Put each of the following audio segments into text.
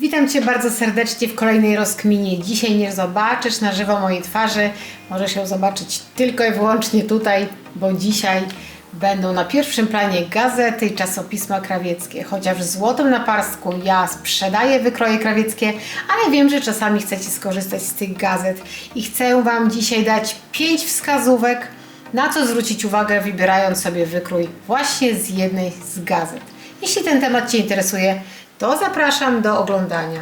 Witam Cię bardzo serdecznie w kolejnej rozkminie. Dzisiaj nie zobaczysz na żywo mojej twarzy. Możesz ją zobaczyć tylko i wyłącznie tutaj, bo dzisiaj będą na pierwszym planie gazety i czasopisma krawieckie. Chociaż z złotym na parstku ja sprzedaję wykroje krawieckie, ale wiem, że czasami chcecie skorzystać z tych gazet i chcę Wam dzisiaj dać pięć wskazówek, na co zwrócić uwagę, wybierając sobie wykrój właśnie z jednej z gazet. Jeśli ten temat Cię interesuje, to zapraszam do oglądania.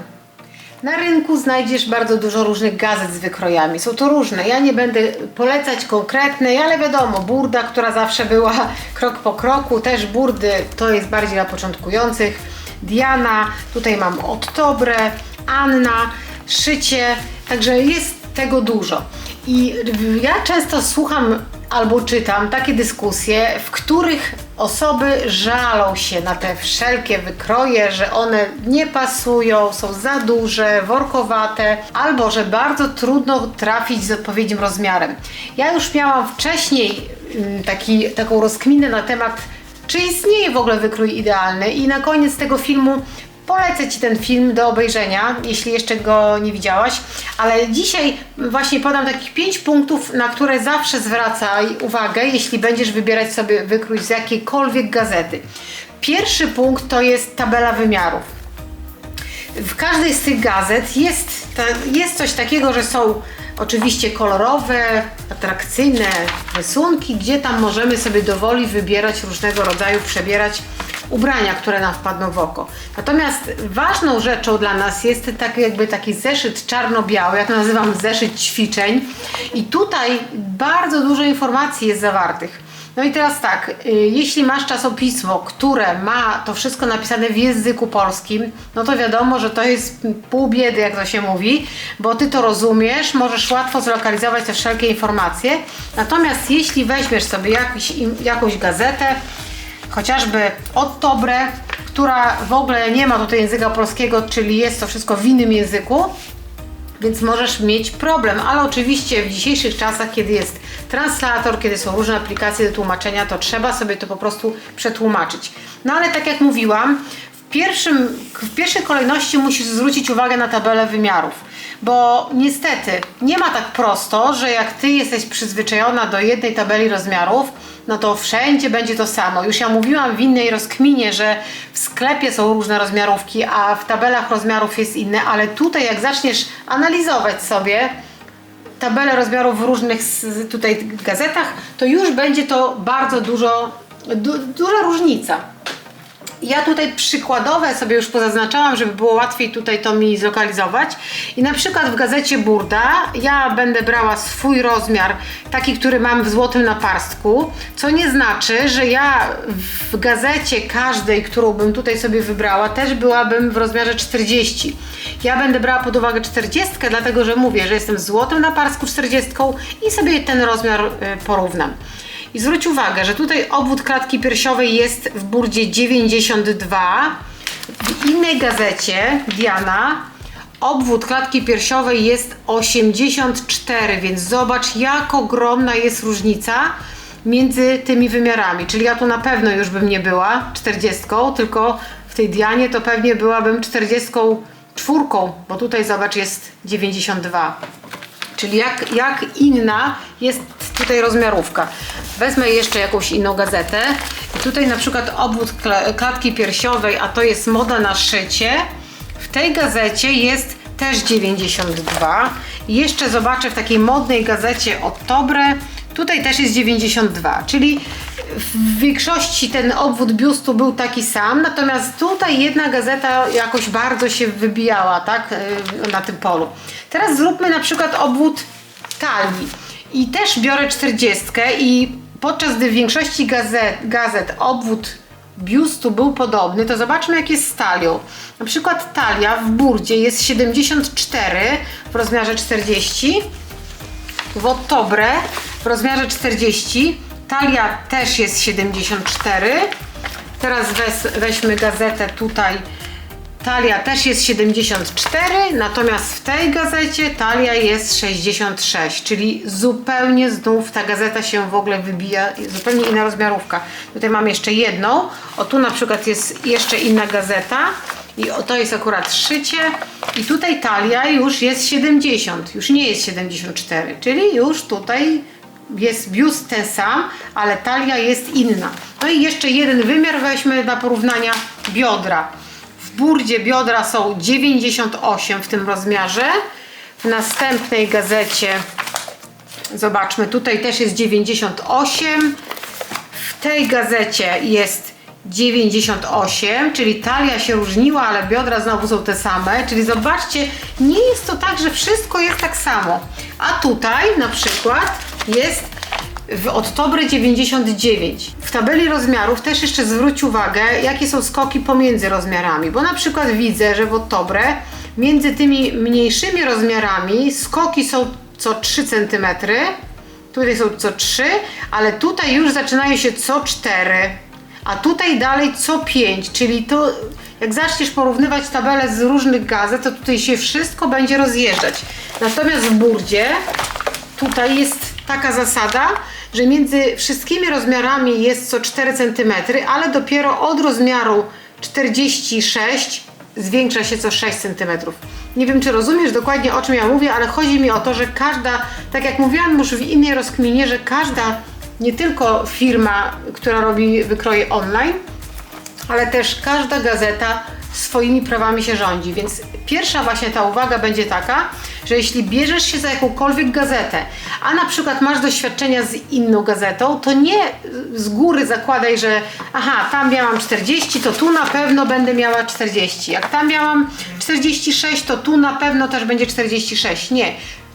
Na rynku znajdziesz bardzo dużo różnych gazet z wykrojami. Są to różne. Ja nie będę polecać konkretnej, ale wiadomo, burda, która zawsze była krok po kroku, też burdy to jest bardziej dla początkujących. Diana, tutaj mam Ottobre, Anna, Szycie, także jest tego dużo. I ja często słucham albo czytam takie dyskusje, w których osoby żalą się na te wszelkie wykroje, że one nie pasują, są za duże, workowate, albo że bardzo trudno trafić z odpowiednim rozmiarem. Ja już miałam wcześniej mm, taki, taką rozkminę na temat czy istnieje w ogóle wykrój idealny i na koniec tego filmu Polecę Ci ten film do obejrzenia, jeśli jeszcze go nie widziałaś, ale dzisiaj właśnie podam takich 5 punktów, na które zawsze zwracaj uwagę, jeśli będziesz wybierać sobie wykrój z jakiejkolwiek gazety. Pierwszy punkt to jest tabela wymiarów. W każdej z tych gazet jest, jest coś takiego, że są oczywiście kolorowe, atrakcyjne rysunki, gdzie tam możemy sobie dowoli wybierać różnego rodzaju, przebierać ubrania, które nam wpadną w oko. Natomiast ważną rzeczą dla nas jest tak jakby taki zeszyt czarno-biały, ja to nazywam zeszyt ćwiczeń i tutaj bardzo dużo informacji jest zawartych. No i teraz tak, y, jeśli masz czasopismo, które ma to wszystko napisane w języku polskim, no to wiadomo, że to jest pół biedy, jak to się mówi, bo ty to rozumiesz, możesz łatwo zlokalizować te wszelkie informacje. Natomiast jeśli weźmiesz sobie jakiś, jakąś gazetę, chociażby od która w ogóle nie ma tutaj języka polskiego, czyli jest to wszystko w innym języku, więc możesz mieć problem, ale oczywiście w dzisiejszych czasach, kiedy jest translator, kiedy są różne aplikacje do tłumaczenia, to trzeba sobie to po prostu przetłumaczyć. No ale tak jak mówiłam, w, pierwszym, w pierwszej kolejności musisz zwrócić uwagę na tabelę wymiarów, bo niestety nie ma tak prosto, że jak ty jesteś przyzwyczajona do jednej tabeli rozmiarów, no to wszędzie będzie to samo. Już ja mówiłam w innej rozkminie, że w sklepie są różne rozmiarówki, a w tabelach rozmiarów jest inne, ale tutaj jak zaczniesz analizować sobie tabelę rozmiarów w różnych tutaj gazetach, to już będzie to bardzo dużo, du, duża różnica. Ja tutaj przykładowe sobie już pozaznaczałam, żeby było łatwiej tutaj to mi zlokalizować. I na przykład w gazecie Burda ja będę brała swój rozmiar, taki, który mam w złotym naparstku, co nie znaczy, że ja w gazecie każdej, którą bym tutaj sobie wybrała, też byłabym w rozmiarze 40. Ja będę brała pod uwagę 40, dlatego że mówię, że jestem w złotym naparstku 40 i sobie ten rozmiar y, porównam. I zwróć uwagę, że tutaj obwód klatki piersiowej jest w burdzie 92. W innej gazecie, Diana, obwód klatki piersiowej jest 84, więc zobacz, jak ogromna jest różnica między tymi wymiarami. Czyli ja tu na pewno już bym nie była 40, tylko w tej Dianie to pewnie byłabym 44, bo tutaj zobacz jest 92. Czyli jak, jak inna jest tutaj rozmiarówka. Wezmę jeszcze jakąś inną gazetę. I tutaj na przykład obwód klatki piersiowej, a to jest moda na szycie. W tej gazecie jest też 92. I jeszcze zobaczę w takiej modnej gazecie Ottobre, tutaj też jest 92, czyli w większości ten obwód biustu był taki sam, natomiast tutaj jedna gazeta jakoś bardzo się wybijała, tak, y, na tym polu. Teraz zróbmy na przykład obwód talii. I też biorę 40 i podczas gdy w większości gazet, gazet obwód biustu był podobny, to zobaczmy jak jest z talią. Na przykład talia w burdzie jest 74 w rozmiarze 40, w Ottobre w rozmiarze 40, talia też jest 74. Teraz weź, weźmy gazetę tutaj Talia też jest 74, natomiast w tej gazecie talia jest 66, czyli zupełnie znów ta gazeta się w ogóle wybija, zupełnie inna rozmiarówka. Tutaj mam jeszcze jedną, o tu na przykład jest jeszcze inna gazeta I to jest akurat szycie. I tutaj talia już jest 70, już nie jest 74, czyli już tutaj jest biust ten sam, ale talia jest inna. No i jeszcze jeden wymiar weźmy dla porównania biodra. Burdzie biodra są 98 w tym rozmiarze. W następnej gazecie zobaczmy, tutaj też jest 98. W tej gazecie jest 98, czyli talia się różniła, ale biodra znowu są te same. Czyli zobaczcie, nie jest to tak, że wszystko jest tak samo. A tutaj na przykład jest w Odtobre 99. W tabeli rozmiarów też jeszcze zwróć uwagę, jakie są skoki pomiędzy rozmiarami, bo na przykład widzę, że w Odtobre między tymi mniejszymi rozmiarami skoki są co 3 cm, tutaj są co 3, ale tutaj już zaczynają się co 4, a tutaj dalej co 5, czyli to jak zaczniesz porównywać tabele z różnych gazet, to tutaj się wszystko będzie rozjeżdżać. Natomiast w burdzie tutaj jest taka zasada, że między wszystkimi rozmiarami jest co 4 cm, ale dopiero od rozmiaru 46 zwiększa się co 6 cm. Nie wiem, czy rozumiesz dokładnie o czym ja mówię, ale chodzi mi o to, że każda, tak jak mówiłam już w innej rozkminie, że każda, nie tylko firma, która robi wykroje online, ale też każda gazeta swoimi prawami się rządzi. Więc pierwsza właśnie ta uwaga będzie taka, że jeśli bierzesz się za jakąkolwiek gazetę, a na przykład masz doświadczenia z inną gazetą, to nie z góry zakładaj, że aha, tam miałam 40, to tu na pewno będę miała 40. Jak tam miałam 46, to tu na pewno też będzie 46. Nie.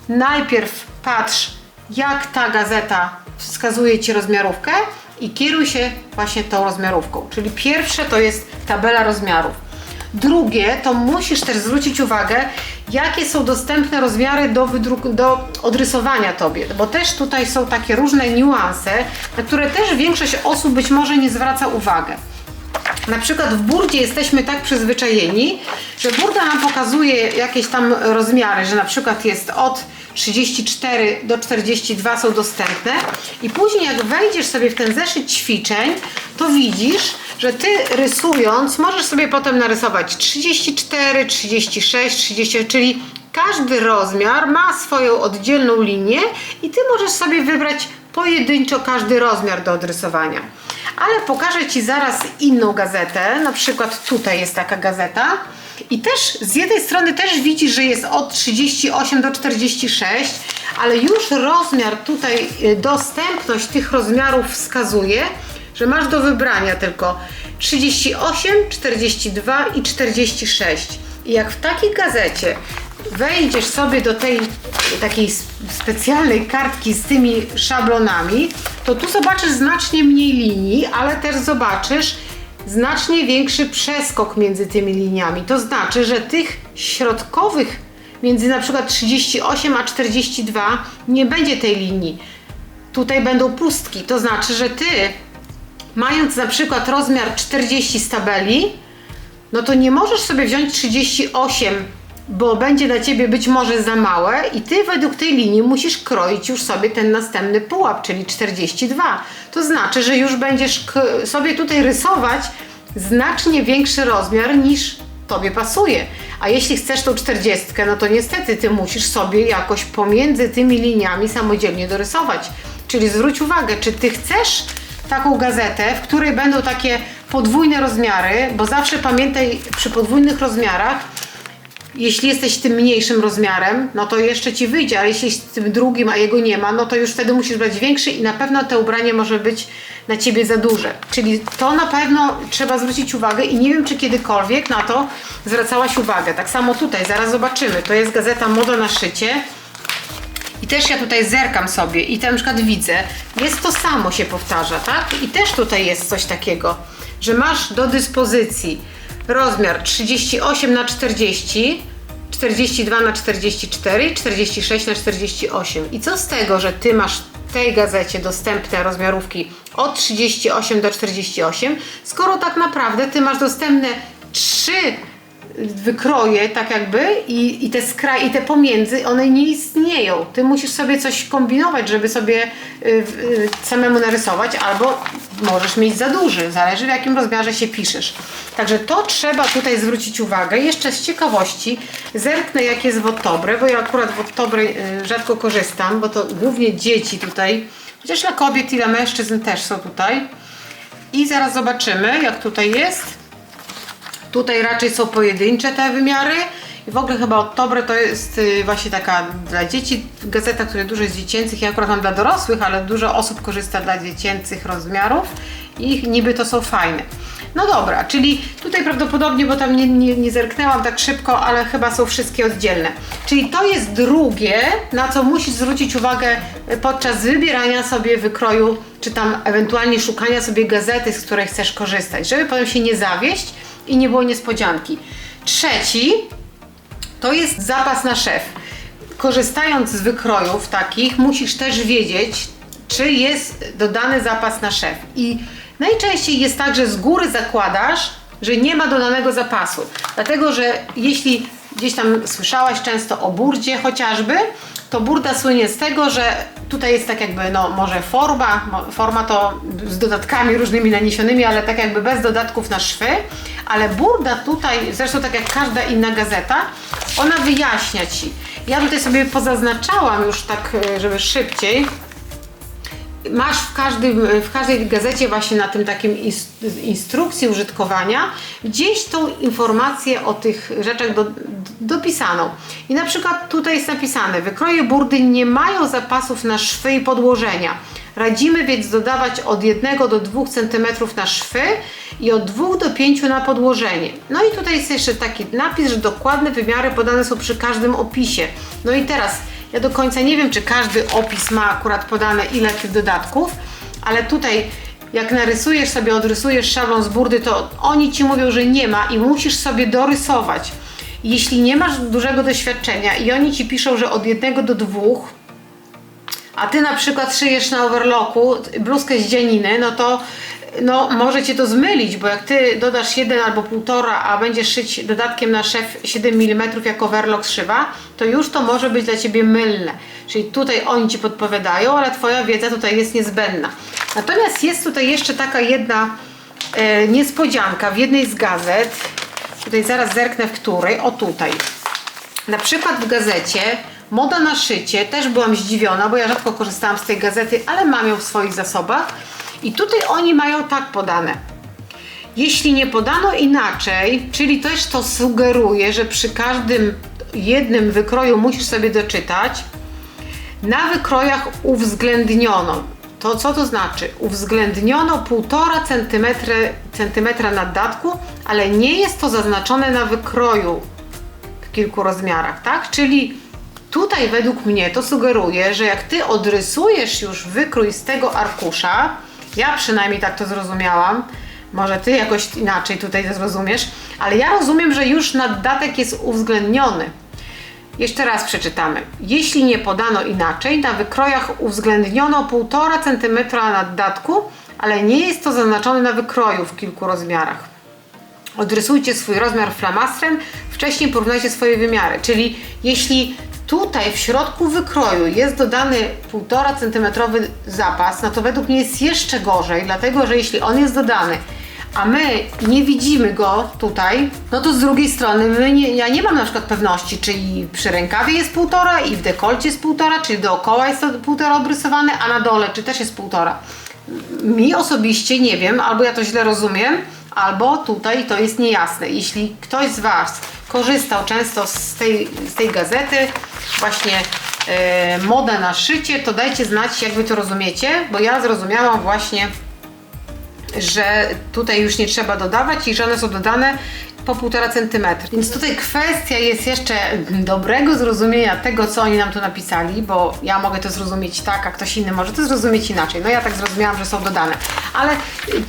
Najpierw patrz, jak ta gazeta wskazuje Ci rozmiarówkę i kieruj się właśnie tą rozmiarówką. Czyli pierwsze to jest tabela rozmiarów. Drugie, to musisz też zwrócić uwagę, jakie są dostępne rozmiary do, do odrysowania Tobie, bo też tutaj są takie różne niuanse, na które też większość osób być może nie zwraca uwagę. Na przykład w burdzie jesteśmy tak przyzwyczajeni, że burda nam pokazuje jakieś tam rozmiary, że na przykład jest od 34 do 42 są dostępne i później jak wejdziesz sobie w ten zeszyt ćwiczeń, to widzisz, że ty rysując możesz sobie potem narysować 34, 36, 30, czyli każdy rozmiar ma swoją oddzielną linię i ty możesz sobie wybrać pojedynczo każdy rozmiar do odrysowania. Ale pokażę Ci zaraz inną gazetę, na przykład tutaj jest taka gazeta i też z jednej strony też widzisz, że jest od 38 do 46, ale już rozmiar tutaj, y, dostępność tych rozmiarów wskazuje, że masz do wybrania tylko 38, 42 i 46. I jak w takiej gazecie wejdziesz sobie do tej takiej specjalnej kartki z tymi szablonami, to tu zobaczysz znacznie mniej linii, ale też zobaczysz znacznie większy przeskok między tymi liniami. To znaczy, że tych środkowych między na przykład 38 a 42 nie będzie tej linii. Tutaj będą pustki. To znaczy, że ty mając na przykład rozmiar 40 z tabeli, no to nie możesz sobie wziąć 38, bo będzie dla ciebie być może za małe i ty według tej linii musisz kroić już sobie ten następny pułap, czyli 42. To znaczy, że już będziesz sobie tutaj rysować znacznie większy rozmiar niż tobie pasuje. A jeśli chcesz tą 40, no to niestety ty musisz sobie jakoś pomiędzy tymi liniami samodzielnie dorysować. Czyli zwróć uwagę, czy ty chcesz taką gazetę, w której będą takie podwójne rozmiary, bo zawsze pamiętaj przy podwójnych rozmiarach, jeśli jesteś tym mniejszym rozmiarem, no to jeszcze ci wyjdzie, ale jeśli jesteś tym drugim, a jego nie ma, no to już wtedy musisz brać większy i na pewno to ubranie może być na ciebie za duże. Czyli to na pewno trzeba zwrócić uwagę i nie wiem, czy kiedykolwiek na to zwracałaś uwagę. Tak samo tutaj, zaraz zobaczymy. To jest gazeta Moda na szycie. Też ja tutaj zerkam sobie i tam na przykład widzę, jest to samo się powtarza, tak? I też tutaj jest coś takiego, że masz do dyspozycji rozmiar 38 na 40, 42 na 44, 46 na 48. I co z tego, że ty masz w tej gazecie dostępne rozmiarówki od 38 do 48, skoro tak naprawdę ty masz dostępne trzy wykroje tak jakby i, i te skraj, i te pomiędzy, one nie istnieją. Ty musisz sobie coś kombinować, żeby sobie y, y, samemu narysować, albo możesz mieć za duży, zależy w jakim rozmiarze się piszesz. Także to trzeba tutaj zwrócić uwagę. Jeszcze z ciekawości zerknę jak jest w Ottobre, bo ja akurat w Ottobre y, rzadko korzystam, bo to głównie dzieci tutaj, chociaż dla kobiet i dla mężczyzn też są tutaj. I zaraz zobaczymy jak tutaj jest. Tutaj raczej są pojedyncze te wymiary. I w ogóle chyba Oktobre to jest y, właśnie taka dla dzieci gazeta, która dużo jest dziecięcych. Ja akurat mam dla dorosłych, ale dużo osób korzysta dla dziecięcych rozmiarów i niby to są fajne. No dobra, czyli tutaj prawdopodobnie, bo tam nie, nie, nie zerknęłam tak szybko, ale chyba są wszystkie oddzielne. Czyli to jest drugie, na co musisz zwrócić uwagę podczas wybierania sobie wykroju, czy tam ewentualnie szukania sobie gazety, z której chcesz korzystać, żeby potem się nie zawieść i nie było niespodzianki. Trzeci to jest zapas na szef. Korzystając z wykrojów takich, musisz też wiedzieć, czy jest dodany zapas na szef. I najczęściej jest tak, że z góry zakładasz, że nie ma dodanego zapasu. Dlatego, że jeśli gdzieś tam słyszałaś często o burdzie chociażby, to burda słynie z tego, że tutaj jest tak jakby, no może forma, forma to z dodatkami różnymi naniesionymi, ale tak jakby bez dodatków na szwy, ale burda tutaj, zresztą tak jak każda inna gazeta, ona wyjaśnia Ci. Ja tutaj sobie pozaznaczałam już tak, e, żeby szybciej, masz w, każdym, w każdej gazecie właśnie na tym takim ins- instrukcji użytkowania gdzieś tą informację o tych rzeczach do, dopisaną. I na przykład tutaj jest napisane, wykroje burdy nie mają zapasów na szwy i podłożenia. Radzimy więc dodawać od 1 do 2 cm na szwy i od 2 do 5 na podłożenie. No i tutaj jest jeszcze taki napis, że dokładne wymiary podane są przy każdym opisie. No i teraz ja do końca nie wiem, czy każdy opis ma akurat podane ile tych dodatków, ale tutaj jak narysujesz sobie, odrysujesz szablon z burdy, to oni Ci mówią, że nie ma i musisz sobie dorysować. Jeśli nie masz dużego doświadczenia i oni Ci piszą, że od jednego do dwóch, a Ty na przykład szyjesz na overlocku bluzkę z dzianiny, no to no, może Cię to zmylić, bo jak Ty dodasz jeden albo półtora, a będziesz szyć dodatkiem na szef 7 mm jak overlock szywa, to już to może być dla Ciebie mylne. Czyli tutaj oni Ci podpowiadają, ale Twoja wiedza tutaj jest niezbędna. Natomiast jest tutaj jeszcze taka jedna e, niespodzianka w jednej z gazet. Tutaj zaraz zerknę w której. O tutaj. Na przykład w gazecie Moda na szycie, też byłam zdziwiona, bo ja rzadko korzystałam z tej gazety, ale mam ją w swoich zasobach. I tutaj oni mają tak podane. Jeśli nie podano inaczej, czyli też to sugeruje, że przy każdym jednym wykroju musisz sobie doczytać, na wykrojach uwzględniono. To co to znaczy? Uwzględniono 1,5 cm, centymetra naddatku, ale nie jest to zaznaczone na wykroju w kilku rozmiarach, tak? Czyli tutaj według mnie to sugeruje, że jak ty odrysujesz już wykrój z tego arkusza, ja przynajmniej tak to zrozumiałam, może ty jakoś inaczej tutaj to zrozumiesz, ale ja rozumiem, że już naddatek jest uwzględniony. Jeszcze raz przeczytamy. Jeśli nie podano inaczej, na wykrojach uwzględniono 1,5 cm naddatku, ale nie jest to zaznaczone na wykroju w kilku rozmiarach. Odrysujcie swój rozmiar flamastrem, wcześniej porównajcie swoje wymiary. Czyli jeśli tutaj w środku wykroju jest dodany 1,5 cm zapas, no to według mnie jest jeszcze gorzej, dlatego że jeśli on jest dodany, a my nie widzimy go tutaj, no to z drugiej strony my nie, ja nie mam na przykład pewności, czy i przy rękawie jest półtora i w dekolcie jest półtora, czyli dookoła jest to półtora obrysowane, a na dole czy też jest półtora. Mi osobiście nie wiem, albo ja to źle rozumiem, albo tutaj to jest niejasne. Jeśli ktoś z Was korzystał często z tej, z tej gazety, właśnie e, moda na szycie, to dajcie znać, jak Wy to rozumiecie, bo ja zrozumiałam właśnie że tutaj już nie trzeba dodawać i że one są dodane po 1,5 cm. Więc tutaj kwestia jest jeszcze dobrego zrozumienia tego, co oni nam tu napisali, bo ja mogę to zrozumieć tak, a ktoś inny może to zrozumieć inaczej. No ja tak zrozumiałam, że są dodane. Ale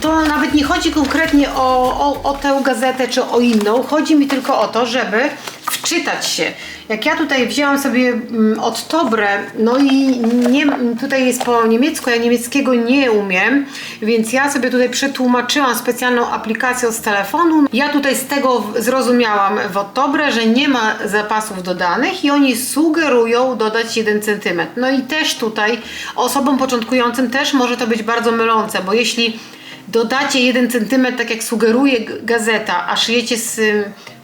to nawet nie chodzi konkretnie o, o, o tę gazetę czy o inną. Chodzi mi tylko o to, żeby wczytać się. Jak ja tutaj wzięłam sobie mm, od Tobre, no i nie, tutaj jest po niemiecku, ja niemieckiego nie umiem, więc ja sobie tutaj przetłumaczyłam specjalną aplikacją z telefonu. Ja tutaj z tego zrozumiałam w Ottobre, że nie ma zapasów dodanych i oni sugerują dodać 1 cm. No i też tutaj osobom początkującym też może to być bardzo mylące, bo jeśli dodacie 1 cm, tak jak sugeruje gazeta, a szyjecie z,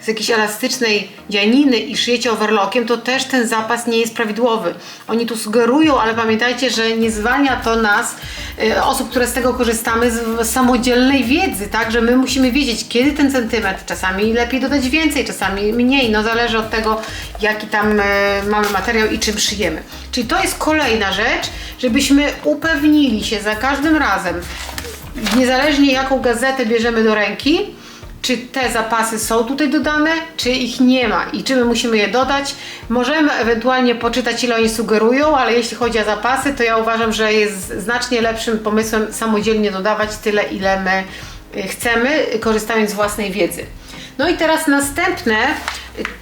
jakiejś elastycznej dzianiny i szyjecie overlockiem, to też ten zapas nie jest prawidłowy. Oni tu sugerują, ale pamiętajcie, że nie zwalnia to nas, y, osób, które z tego korzystamy, z samodzielnej wiedzy, tak, że my musimy wiedzieć, kiedy ten centymetr, czasami lepiej dodać więcej, czasami mniej, no zależy od tego, jaki tam y, mamy materiał i czym szyjemy. Czyli to jest kolejna rzecz, żebyśmy upewnili się za każdym razem, niezależnie jaką gazetę bierzemy do ręki, czy te zapasy są tutaj dodane, czy ich nie ma i czy my musimy je dodać. Możemy ewentualnie poczytać, ile oni sugerują, ale jeśli chodzi o zapasy, to ja uważam, że jest znacznie lepszym pomysłem samodzielnie dodawać tyle, ile my y, chcemy, korzystając z własnej wiedzy. No i teraz następne,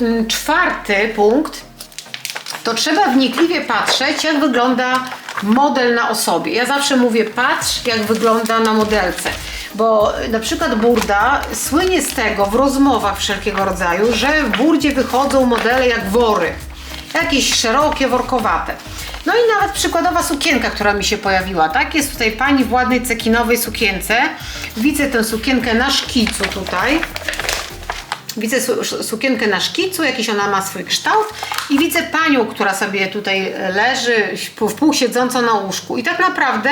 y, czwarty punkt to trzeba wnikliwie patrzeć, jak wygląda model na osobie. Ja zawsze mówię, patrz, jak wygląda na modelce. Bo na przykład burda słynie z tego w rozmowach wszelkiego rodzaju, że w burdzie wychodzą modele jak wory. Jakieś szerokie, workowate. No i nawet przykładowa sukienka, która mi się pojawiła, tak? Jest tutaj pani w ładnej cekinowej sukience. Widzę tę sukienkę na szkicu tutaj. Widzę su- sukienkę na szkicu, jakiś ona ma swój kształt i widzę panią, która sobie tutaj leży w pół siedząco na łóżku. I tak naprawdę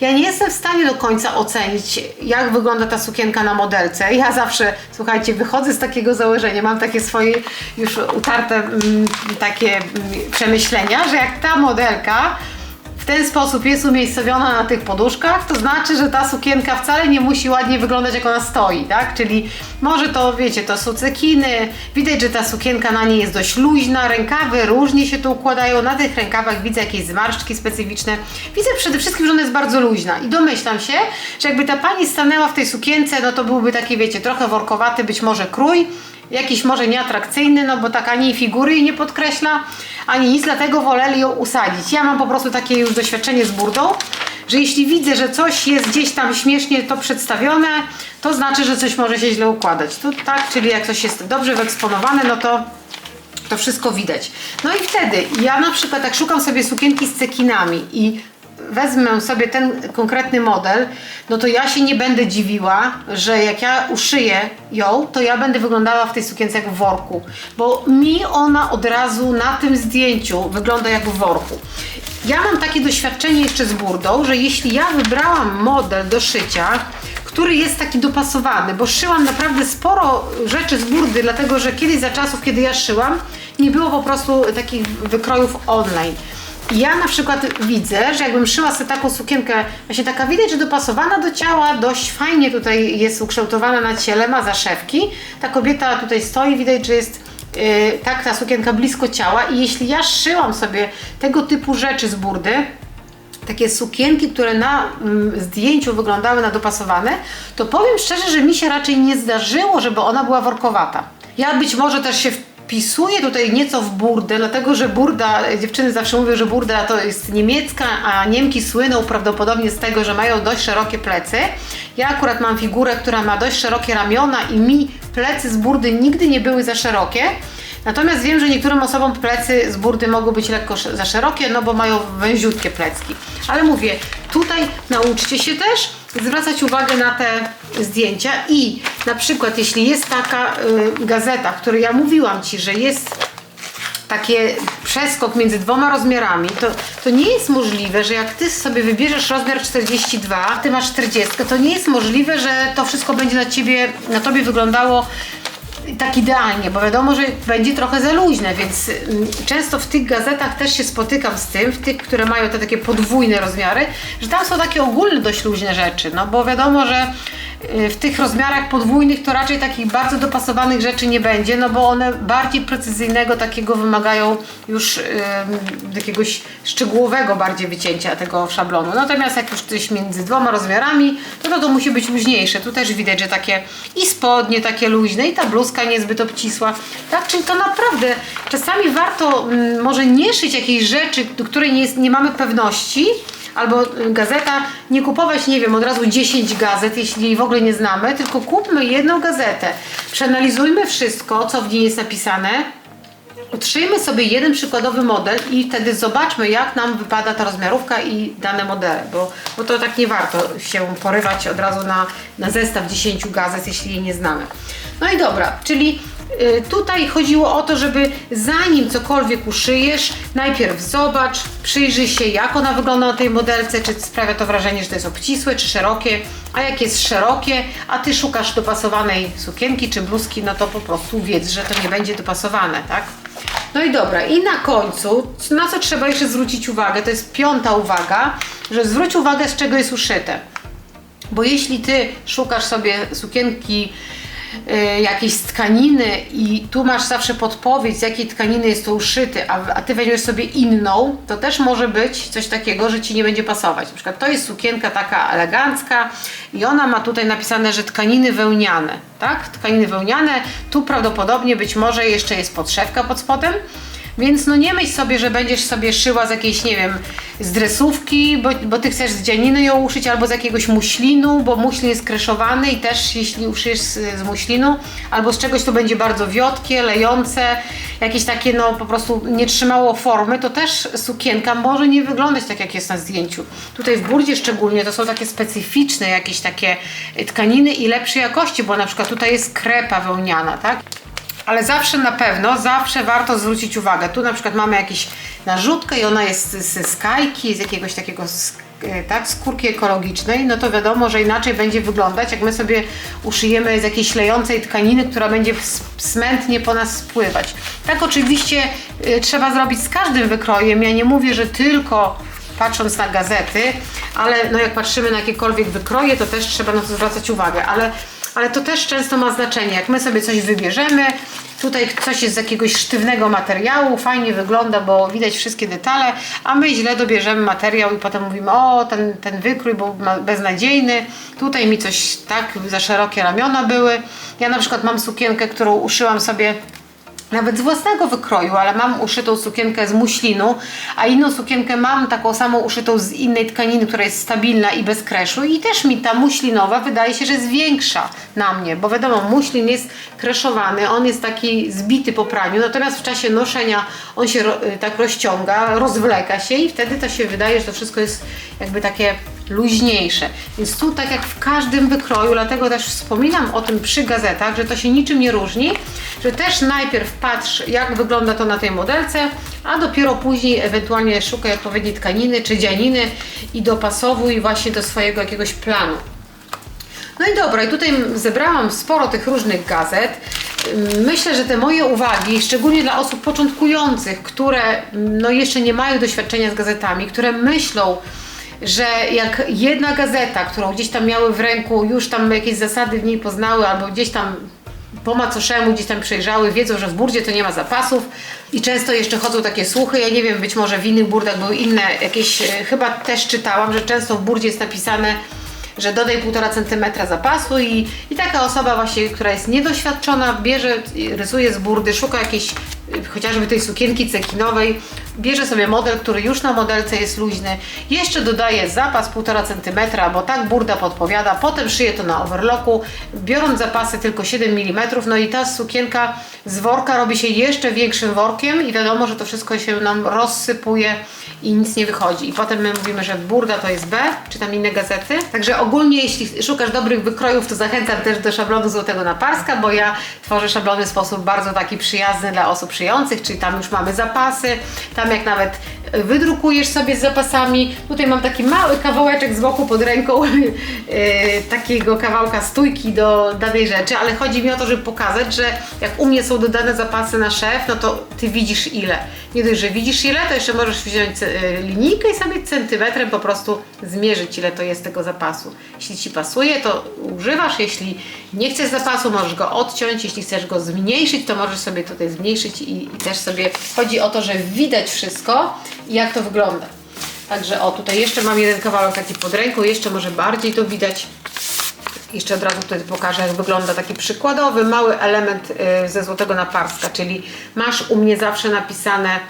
ja nie jestem w stanie do końca ocenić, jak wygląda ta sukienka na modelce. Ja zawsze, słuchajcie, wychodzę z takiego założenia, mam takie swoje już utarte mm, takie mm, przemyślenia, że jak ta modelka ten sposób jest umiejscowiona na tych poduszkach, to znaczy, że ta sukienka wcale nie musi ładnie wyglądać jak ona stoi, tak? Czyli może to, wiecie, to są cekiny, widać, że ta sukienka na niej jest dość luźna, rękawy różnie się tu układają, na tych rękawach widzę jakieś zmarszczki specyficzne. Widzę przede wszystkim, że ona jest bardzo luźna i domyślam się, że jakby ta pani stanęła w tej sukience, no to byłby taki, wiecie, trochę workowaty być może krój, jakiś może nieatrakcyjny, no bo tak ani figury nie podkreśla, ani nic, dlatego woleli ją usadzić. Ja mam po prostu takie już doświadczenie z burdą, że jeśli widzę, że coś jest gdzieś tam śmiesznie to przedstawione, to znaczy, że coś może się źle układać. Tu tak, czyli jak coś jest dobrze wyeksponowane, no to to wszystko widać. No i wtedy ja na przykład jak szukam sobie sukienki z cekinami i wezmę sobie ten konkretny model, no to ja się nie będę dziwiła, że jak ja uszyję ją, to ja będę wyglądała w tej sukience jak w worku, bo mi ona od razu na tym zdjęciu wygląda jak w worku. Ja mam takie doświadczenie jeszcze z burdą, że jeśli ja wybrałam model do szycia, który jest taki dopasowany, bo szyłam naprawdę sporo rzeczy z burdy, dlatego że kiedyś za czasów, kiedy ja szyłam, nie było po prostu takich wykrojów online. Ja na przykład widzę, że jakbym szyła sobie taką sukienkę, właśnie taka widać, że dopasowana do ciała, dość fajnie tutaj jest ukształtowana na ciele, ma zaszewki. Ta kobieta tutaj stoi, widać, że jest yy, tak ta sukienka blisko ciała i jeśli ja szyłam sobie tego typu rzeczy z burdy, takie sukienki, które na mm, zdjęciu wyglądały na dopasowane, to powiem szczerze, że mi się raczej nie zdarzyło, żeby ona była workowata. Ja być może też się wpisuję tutaj nieco w burdę, dlatego że burda, dziewczyny zawsze mówią, że burda to jest niemiecka, a Niemki słyną prawdopodobnie z tego, że mają dość szerokie plecy. Ja akurat mam figurę, która ma dość szerokie ramiona i mi plecy z burdy nigdy nie były za szerokie. Natomiast wiem, że niektórym osobom plecy z burdy mogą być lekko za szerokie, no bo mają węziutkie plecki. Ale mówię, tutaj nauczcie się też zwracać uwagę na te zdjęcia i na przykład jeśli jest taka y, gazeta, w której ja mówiłam Ci, że jest takie przeskok między dwoma rozmiarami, to, to nie jest możliwe, że jak ty sobie wybierzesz rozmiar 42, a ty masz 40, to nie jest możliwe, że to wszystko będzie na ciebie, na tobie wyglądało tak idealnie, bo wiadomo, że będzie trochę za luźne, więc mm, często w tych gazetach też się spotykam z tym, w tych, które mają te takie podwójne rozmiary, że tam są takie ogólne dość luźne rzeczy, no bo wiadomo, że y, w tych rozmiarach podwójnych to raczej takich bardzo dopasowanych rzeczy nie będzie, no bo one bardziej precyzyjnego takiego wymagają już y, jakiegoś szczegółowego bardziej wycięcia tego szablonu. Natomiast jak już coś między dwoma rozmiarami, to to, to musi być luźniejsze. Tu też widać, że takie i spodnie takie luźne i ta bluzka niezbyt obcisła. Tak, czyli to naprawdę czasami warto mm, może nie szyć jakiejś rzeczy, do której nie, jest, nie mamy pewności, albo y, gazeta, nie kupować, nie wiem, od razu 10 gazet, jeśli jej w ogóle nie znamy, tylko kupmy jedną gazetę. Przeanalizujmy wszystko, co w niej jest napisane, Utrzyjmy sobie jeden przykładowy model i wtedy zobaczmy, jak nam wypada ta rozmiarówka i dane modele, bo, bo to tak nie warto się porywać od razu na, na zestaw 10 gazet, jeśli jej nie znamy. No i dobra, czyli tutaj chodziło o to, żeby zanim cokolwiek uszyjesz, najpierw zobacz, przyjrzyj się, jak ona wygląda na tej modelce, czy sprawia to wrażenie, że to jest obcisłe, czy szerokie, a jak jest szerokie, a ty szukasz dopasowanej sukienki czy bluzki, no to po prostu wiedz, że to nie będzie dopasowane, tak? No i dobra, i na końcu, na co trzeba jeszcze zwrócić uwagę, to jest piąta uwaga, że zwróć uwagę, z czego jest uszyte. Bo jeśli ty szukasz sobie sukienki y, jakiejś z tkaniny i tu masz zawsze podpowiedź, z jakiej tkaniny jest to uszyte, a, a ty weźmiesz sobie inną, to też może być coś takiego, że ci nie będzie pasować. Na przykład to jest sukienka taka elegancka i ona ma tutaj napisane, że tkaniny wełniane, tak? Tkaniny wełniane, tu prawdopodobnie być może jeszcze jest podszewka pod spodem, więc no nie myśl sobie, że będziesz sobie szyła z jakiejś, nie wiem, z dresówki, bo, bo ty chcesz z dzianiny ją uszyć, albo z jakiegoś muślinu, bo muślin jest kreszowany i też jeśli uszyjesz z, z muślinu, albo z czegoś, to będzie bardzo wiotkie, lejące, jakieś takie, no po prostu nie trzymało formy, to też sukienka może nie wyglądać tak, jak jest na zdjęciu. Tutaj w burdzie szczególnie to są takie specyficzne jakieś takie tkaniny i lepszej jakości, bo na przykład tutaj jest krepa wełniana, tak? Ale zawsze na pewno, zawsze warto zwrócić uwagę. Tu na przykład mamy jakąś narzutkę i ona jest z skajki, z jakiegoś takiego e, tak, skórki ekologicznej, no to wiadomo, że inaczej będzie wyglądać, jak my sobie uszyjemy z jakiejś lejącej tkaniny, która będzie smętnie po nas spływać. Tak oczywiście y, trzeba zrobić z każdym wykrojem. Ja nie mówię, że tylko patrząc na gazety, ale no jak patrzymy na jakiekolwiek wykroje, to też trzeba na to zwracać uwagę, ale ale to też często ma znaczenie. Jak my sobie coś wybierzemy, tutaj coś jest z jakiegoś sztywnego materiału, fajnie wygląda, bo widać wszystkie detale, a my źle dobierzemy materiał i potem mówimy, o, ten, ten wykrój był beznadziejny, tutaj mi coś tak, za szerokie ramiona były. Ja na przykład mam sukienkę, którą uszyłam sobie nawet z własnego wykroju, ale mam uszytą sukienkę z muślinu, a inną sukienkę mam taką samą uszytą z innej tkaniny, która jest stabilna i bez kreszu. I też mi ta muślinowa wydaje się, że jest większa na mnie, bo wiadomo, muślin jest kreszowany, on jest taki zbity po praniu, natomiast w czasie noszenia on się tak rozciąga, rozwleka się i wtedy to się wydaje, że to wszystko jest jakby takie luźniejsze. Więc tu tak jak w każdym wykroju, dlatego też wspominam o tym przy gazetach, że to się niczym nie różni, że też najpierw patrz jak wygląda to na tej modelce, a dopiero później ewentualnie szukaj odpowiedniej tkaniny czy dzianiny i dopasowuj właśnie do swojego jakiegoś planu. No i dobra, i tutaj zebrałam sporo tych różnych gazet. Myślę, że te moje uwagi, szczególnie dla osób początkujących, które no jeszcze nie mają doświadczenia z gazetami, które myślą, że jak jedna gazeta, którą gdzieś tam miały w ręku, już tam jakieś zasady w niej poznały, albo gdzieś tam po macoszemu gdzieś tam przejrzały, wiedzą, że w burdzie to nie ma zapasów i często jeszcze chodzą takie słuchy, ja nie wiem, być może w innych burdach były inne jakieś, e, chyba też czytałam, że często w burdzie jest napisane że dodaj 1,5 cm zapasu i, i taka osoba właśnie, która jest niedoświadczona, bierze, rysuje z burdy, szuka jakiejś chociażby tej sukienki cekinowej, bierze sobie model, który już na modelce jest luźny, jeszcze dodaje zapas 1,5 cm, bo tak burda podpowiada, potem szyje to na overlocku, biorąc zapasy tylko 7 mm, no i ta sukienka z worka robi się jeszcze większym workiem i wiadomo, że to wszystko się nam rozsypuje i nic nie wychodzi. I potem my mówimy, że burda to jest B, czy tam inne gazety. Także ogólnie, jeśli szukasz dobrych wykrojów, to zachęcam też do szablonu Złotego Naparska, bo ja tworzę szablony w sposób bardzo taki przyjazny dla osób szyjących, czyli tam już mamy zapasy, tam jak nawet e, wydrukujesz sobie z zapasami, tutaj mam taki mały kawałeczek z boku pod ręką, e, takiego kawałka stójki do danej rzeczy, ale chodzi mi o to, żeby pokazać, że jak u mnie są dodane zapasy na szef, no to ty widzisz ile. Nie dość, że widzisz ile, to jeszcze możesz wziąć linijkę i sobie centymetrem po prostu zmierzyć, ile to jest tego zapasu. Jeśli ci pasuje, to używasz, jeśli nie chcesz zapasu, możesz go odciąć, jeśli chcesz go zmniejszyć, to możesz sobie tutaj zmniejszyć i, i też sobie chodzi o to, że widać wszystko i jak to wygląda. Także o, tutaj jeszcze mam jeden kawałek taki pod ręką, jeszcze może bardziej to widać. Jeszcze od razu tutaj pokażę, jak wygląda taki przykładowy, mały element y, ze złotego naparska, czyli masz u mnie zawsze napisane,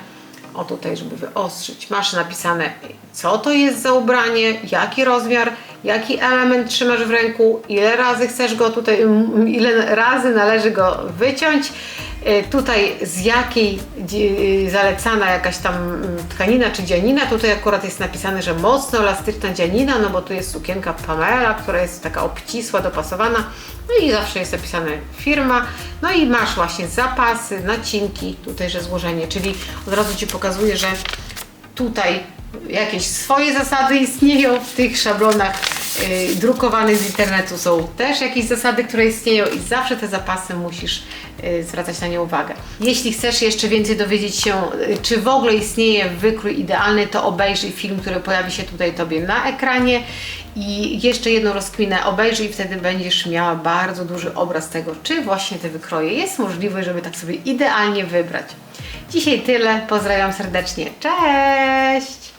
o tutaj, żeby wyostrzyć, masz napisane, co to jest za ubranie, jaki rozmiar, jaki element trzymasz w ręku, ile razy chcesz go tutaj, ile razy należy go wyciąć, tutaj z jakiej dzi- zalecana jakaś tam mm, tkanina czy dzianina. Tutaj akurat jest napisane, że mocno elastyczna dzianina, no bo tu jest sukienka Pamela, która jest taka obcisła, dopasowana. No i zawsze jest napisane firma. No i masz właśnie zapasy, nacinki, tutaj, że złożenie, czyli od razu Ci pokazuję, że tutaj jakieś swoje zasady istnieją w tych szablonach yy, drukowanych z internetu są też jakieś zasady, które istnieją i zawsze te zapasy musisz yy, zwracać na nie uwagę. Jeśli chcesz jeszcze więcej dowiedzieć się, yy, czy w ogóle istnieje wykrój idealny, to obejrzyj film, który pojawi się tutaj Tobie na ekranie i jeszcze jedną rozkminę obejrzyj i wtedy będziesz miała bardzo duży obraz tego, czy właśnie te wykroje jest możliwe, żeby tak sobie idealnie wybrać. Dzisiaj tyle. Pozdrawiam serdecznie. Cześć!